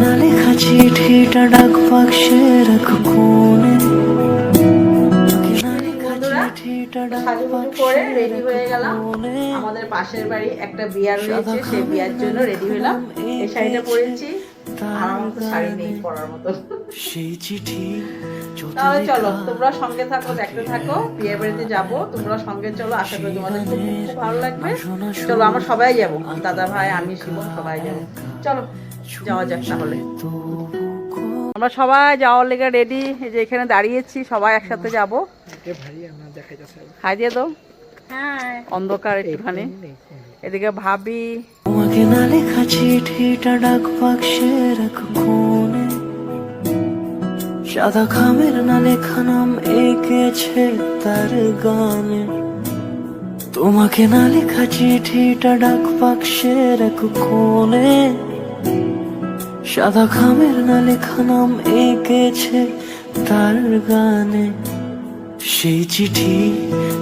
না লেখা চিঠিটা ডাক বাক্সে রাখো কোণে করে রেডি হয়ে গেলাম। আমাদের পাশের বাড়ি একটা বিয়ার রয়েছে সেই বিয়ার জন্য রেডি হলাম এই শাড়িটা পরেছি আর আমার তো শাড়ি নেই পরার মতো। সেই চিঠি তাহলে চলো তোমরা সঙ্গে থাকো দেখতে থাকো বিয়ে বাড়িতে যাব তোমরা সঙ্গে চলো আশা করি তোমাদের খুব খুব ভালো লাগবে। চলো আমরা সবাই যাব দাদা ভাই আমি শিবন সবাই যাব। চলো। যাওয়া যাক তাহলে। আমরা সবাই যাওয়ার লেগে রেডি এই যে এখানে দাঁড়িয়েছি সবাই একসাথে যাব। হাই দিয়ে দাও। অন্ধকার একটুখানি। এদিকে ভাবি। তোমাকে না লেখা চিঠিটা ডাক বাক্সে রাখো কোণে সাদা খামের না লেখা নাম এঁকেছে তার গানে। তোমাকে না লেখা চিঠিটা ডাক বাক্সে রাখো কোণে সাদা খামের না লেখা নাম এঁকেছে তার গানে। সেই চিঠি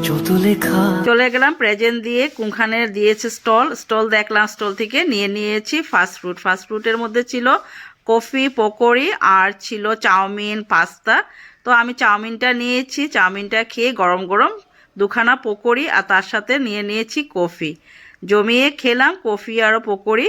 যত লেখা। চলে গেলাম প্রেজেন্ট দিয়ে কুংখানের দিয়েছে স্টল। স্টল দেখলাম, স্টল থেকে নিয়ে নিয়েছি ফাস্ট ফুড ফাস্ট ফুডের মধ্যে ছিল কফি, পকোড়ি আর ছিল চাউমিন, পাস্তা। তো আমি চাউমিনটা নিয়েছি। চাউমিনটা খেয়ে গরম গরম দুখানা পকোড়ি আর তার সাথে নিয়ে নিয়েছি কফি। জমিয়ে খেলাম কফি আর পকোড়ি।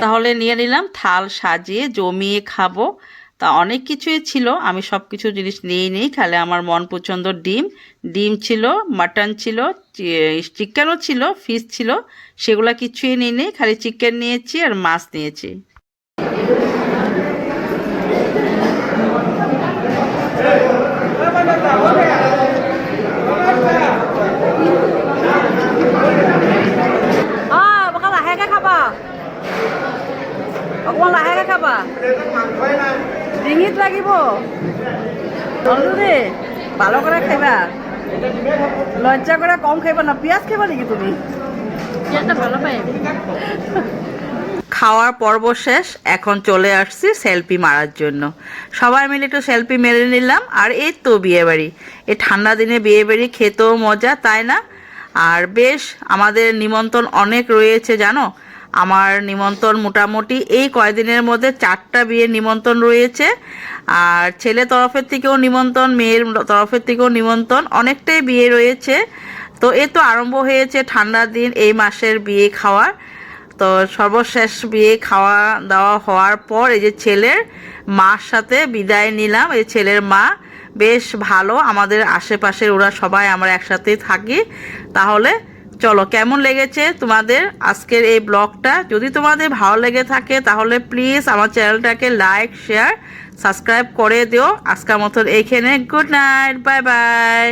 তাহলে নিয়ে নিলাম, থাল সাজিয়ে জমিয়ে খাব। তা অনেক কিছুই ছিল, আমি সব কিছু জিনিস নিয়ে নিই, খালি আমার মন পছন্দ ডিম। ডিম ছিল, মাটন ছিল চিকেনও ছিল ফিশ ছিল, সেগুলো কিছুই নিই খালি চিকেন নিয়েছি আর মাছ নিয়েছি অকণমান লাহেকৈ খাবা অকণমান লাহেকৈ খাবা। ডিঙিত লাগিব। নলু দেই ভালো করে খাইবা। লজ্জা করে কম খাইবা না পেঁয়াজ খাইবা নাকি তুমি? ভালো পাই খাওয়ার পর্ব শেষ এখন চলে আসছি সেলফি মারার জন্য। সবাই মিলে একটু সেলফি মেরে নিলাম আর এই তো বিয়ে বাড়ি এই ঠান্ডা দিনে বিয়ে বাড়ি খেতেও মজা তাই না? আর বেশ আমাদের নিমন্ত্রণ অনেক রয়েছে জানো? আমার নিমন্ত্রণ মোটামুটি এই কয়দিনের মধ্যে চারটা বিয়ের নিমন্ত্রণ রয়েছে। আর ছেলে তরফের থেকেও নিমন্ত্রণ, মেয়ের তরফের থেকেও নিমন্ত্রণ, অনেকটাই বিয়ে রয়েছে। তো এ তো আরম্ভ হয়েছে ঠান্ডার দিন এই মাসের বিয়ে খাওয়ার। তো সর্বশেষ বিয়ে খাওয়া দাওয়া হওয়ার পর এই যে ছেলের মার সাথে বিদায় নিলাম, এই ছেলের মা। বেশ ভালো, আমাদের আশেপাশের ওরা সবাই আমরা একসাথেই থাকি। তাহলে চলো, কেমন লেগেছে তোমাদের আজকের এই ব্লগটা? যদি তোমাদের ভালো লেগে থাকে, তাহলে প্লিজ আমার চ্যানেলটাকে লাইক শেয়ার সাবস্ক্রাইব করে দিও। আজকের মতন এইখানে গুড নাইট বাই বাই